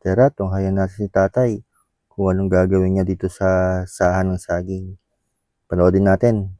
Tara, tunghayan natin si tatay kung anong gagawin niya dito sa sahan ng saging. Panoodin natin.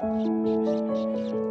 フフフフ。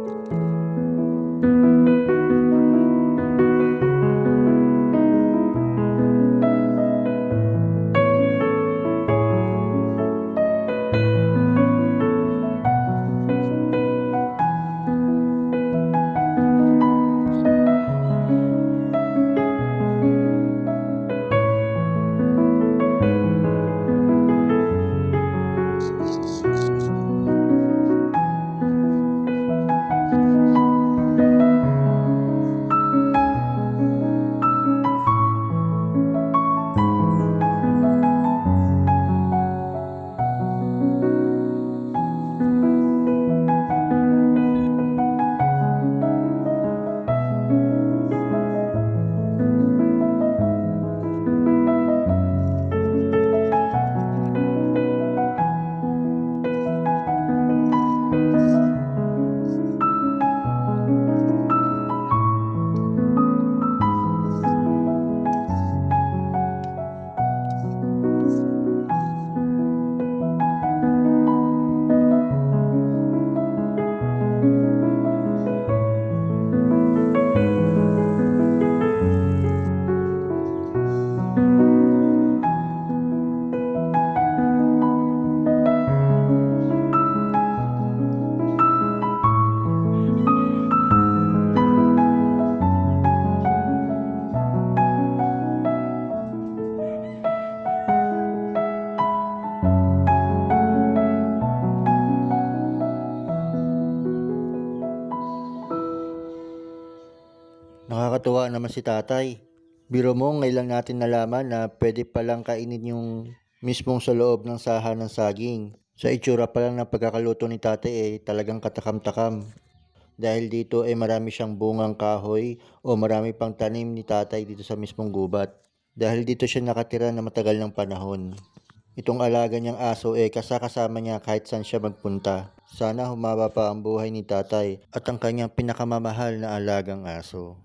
Nakakatuwa naman si tatay. Biro mo, ngayon lang natin nalaman na pwede palang kainin yung mismong sa loob ng sahan ng saging. Sa itsura pa lang ng pagkakaluto ni tatay eh, talagang katakam-takam. Dahil dito ay marami siyang bungang kahoy o marami pang tanim ni tatay dito sa mismong gubat. Dahil dito siya nakatira na matagal ng panahon. Itong alaga niyang aso eh kasakasama niya kahit saan siya magpunta. Sana humaba pa ang buhay ni tatay at ang kanyang pinakamamahal na alagang aso.